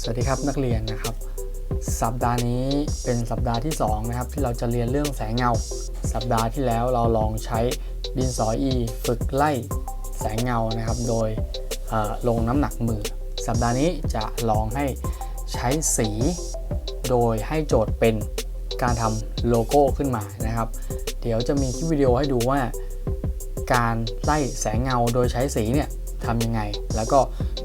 สวัสดีครับนักเรียนนะครับ สัปดาห์นี้เป็นสัปดาห์ที่2นะครับที่เราจะเรียนเรื่องแสงเงา สัปดาห์ที่แล้วเราลองใช้ดินสออีฝึกไล่แสงเงานะครับ โดยลงน้ำหนักมือ สัปดาห์นี้จะลองให้ใช้สี โดยให้โจทย์เป็นการทำโลโก้ขึ้นมานะครับ เดี๋ยวจะมีคลิปวิดีโอให้ดูว่า การไล่แสงเงาโดยใช้สีเนี่ยทำยังไง แล้วก็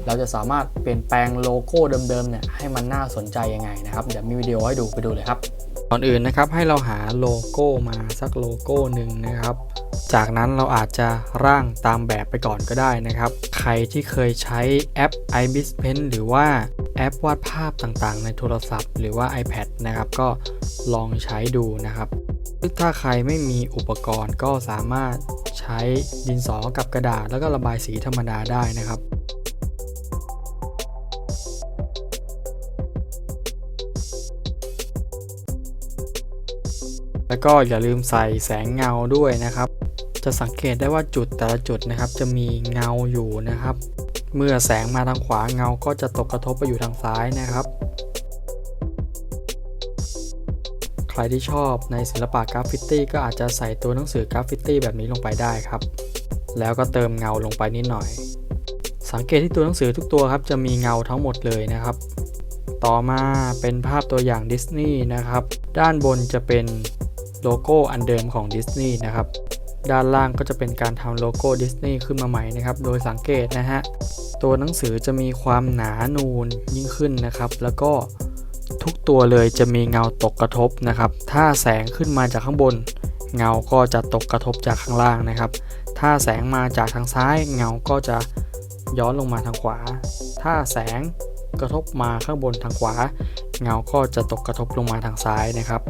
เราจะสามารถเปลี่ยนแปลงโลโก้เดิมๆเนี่ยให้มันน่าสนใจยังไงนะครับเดี๋ยวมีวิดีโอให้ดูไปดูเลยครับก่อนอื่นนะครับให้เราหาโลโก้มาสักโลโก้หนึ่งนะครับ จากนั้นเราอาจจะร่างตามแบบไปก่อนก็ได้นะครับ ใครที่เคยใช้แอป ibis pen หรือว่าแอปวาดภาพต่างๆ ในโทรศัพท์ หรือว่า iPad นะครับ ก็ลองใช้ดูนะครับถ้าใครไม่มีอุปกรณ์ก็สามารถใช้ดินสอกับกระดาษ แล้วก็ระบายสีธรรมดาได้นะครับ แล้วก็อย่าลืมใส่แสงเงาด้วยนะครับ จะสังเกตได้ว่าจุดแต่ละจุดนะครับ จะมีเงาอยู่นะครับ เมื่อแสงมาทางขวาเงาก็จะตกกระทบไปอยู่ทางซ้ายนะครับ ใครที่ชอบในศิลปะกราฟฟิตี้ก็อาจจะใส่ตัวหนังสือกราฟฟิตี้แบบนี้ลงไปได้ครับ แล้วก็เติมเงาลงไปนิดหน่อย สังเกตที่ตัวหนังสือทุกตัวครับจะมีเงาทั้งหมดเลยนะครับ ต่อมาเป็นภาพตัวอย่างดิสนีย์นะครับ ด้านบนจะเป็น โลโก้อันเดิมของดิสนีย์นะครับ ด้านล่างก็จะเป็นการทำโลโก้ดิสนีย์ขึ้นมาใหม่นะครับ โดยสังเกตนะฮะ ตัวหนังสือจะมีความหนานูนยิ่งขึ้นนะครับ แล้วก็ทุกตัวเลยจะมีเงาตกกระทบนะครับ ถ้าแสงขึ้นมาจากข้างบน เงาก็จะตกกระทบจากข้างล่างนะครับ ถ้าแสงมาจากทางซ้าย เงาก็จะย้อนลงมาทางขวา ถ้าแสงกระทบมาข้างบนทางขวา เงาก็จะตกกระทบลงมาทางซ้ายนะครับ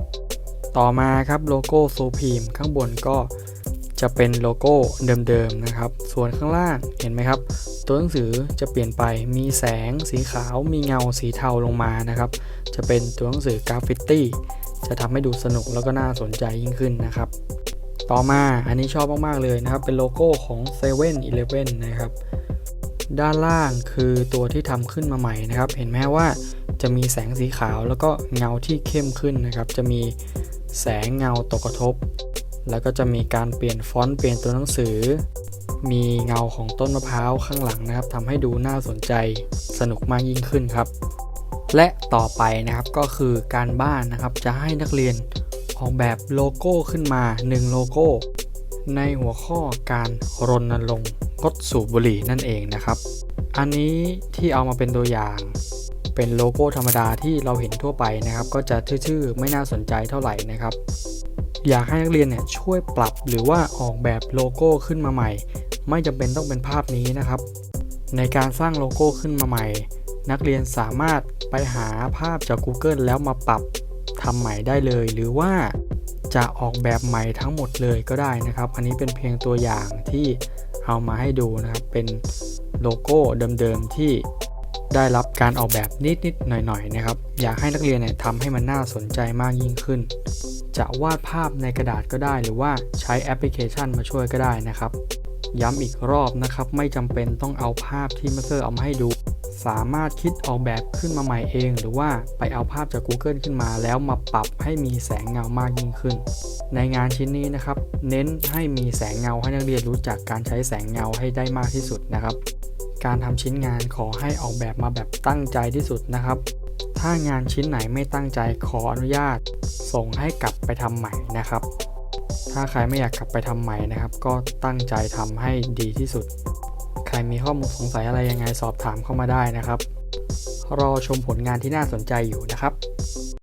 ต่อมาครับโลโก้ซูพีมข้างบนก็จะเป็นโลโก้เดิมๆนะครับ ส่วนข้างล่างเห็นไหมครับ ตัวหนังสือจะเปลี่ยนไปมีแสงสีขาว มีเงาสีเทาลงมานะครับ จะเป็นตัวหนังสือกราฟฟิตี้จะทำให้ดูสนุกแล้วก็น่าสนใจยิ่งขึ้นนะครับ ต่อมาอันนี้ชอบมากๆเลยนะครับ เป็นโลโก้ของ7 e เ e ่ e อนะครับ ด้านล่างคือตัวที่ทำขึ้นมาใหม่นะครับ เห็นไหมว่าจะมีแสงสีขาวแล้วก็เงาที่เข้มขึ้นนะครับ จะมี แสงเงาตกกระทบ แล้วก็จะมีการเปลี่ยนฟอนต์เปลี่ยนตัวหนังสือ มีเงาของต้นมะพร้าวข้างหลังนะครับทำให้ดูน่าสนใจสนุกมากยิ่งขึ้นครับ และต่อไปนะครับก็คือการบ้านนะครับจะให้นักเรียนออกแบบโลโก้ขึ้นมา 1 โลโก้ ในหัวข้อการรณรงค์งดสูบบุหรี่นั่นเองนะครับ อันนี้ที่เอามาเป็นตัวอย่าง เป็นโลโก้ธรรมดาที่เราเห็นทั่วไปนะครับ ก็จะชื่อๆไม่น่าสนใจเท่าไหร่นะครับ อยากให้นักเรียนเนี่ยช่วยปรับหรือว่าออกแบบโลโก้ขึ้นมาใหม่ ไม่จำเป็นต้องเป็นภาพนี้นะครับ ในการสร้างโลโก้ขึ้นมาใหม่ นักเรียนสามารถไปหาภาพจาก Google แล้วมาปรับทำใหม่ได้เลย หรือว่าจะออกแบบใหม่ทั้งหมดเลยก็ได้นะครับ อันนี้เป็นเพียงตัวอย่างที่เอามาให้ดูนะครับ เป็นโลโก้เดิมๆที่ ได้รับการออกแบบนิดๆหน่อยๆนะครับ อยากให้นักเรียนเนี่ยทำให้มันน่าสนใจมากยิ่งขึ้น จะวาดภาพในกระดาษก็ได้หรือว่าใช้แอปพลิเคชันมาช่วยก็ได้นะครับ ย้ำอีกรอบนะครับ ไม่จำเป็นต้องเอาภาพที่มาสเตอร์เอามาให้ดู สามารถคิดออกแบบขึ้นมาใหม่เอง หรือว่าไปเอาภาพจาก Google ขึ้นมา แล้วมาปรับให้มีแสงเงามากยิ่งขึ้น ในงานชิ้นนี้นะครับ เน้นให้มีแสงเงาให้นักเรียนรู้จักการใช้แสงเงาให้ได้มากที่สุดนะครับ การทำชิ้นงานขอให้ออกแบบมาแบบตั้งใจที่สุดนะครับ ถ้างานชิ้นไหนไม่ตั้งใจขออนุญาต ส่งให้กลับไปทำใหม่นะครับ ถ้าใครไม่อยากกลับไปทำใหม่นะครับ ก็ตั้งใจทำให้ดีที่สุด ใครมีข้อมูลสงสัยอะไรยังไงสอบถามเข้ามาได้นะครับ รอชมผลงานที่น่าสนใจอยู่นะครับ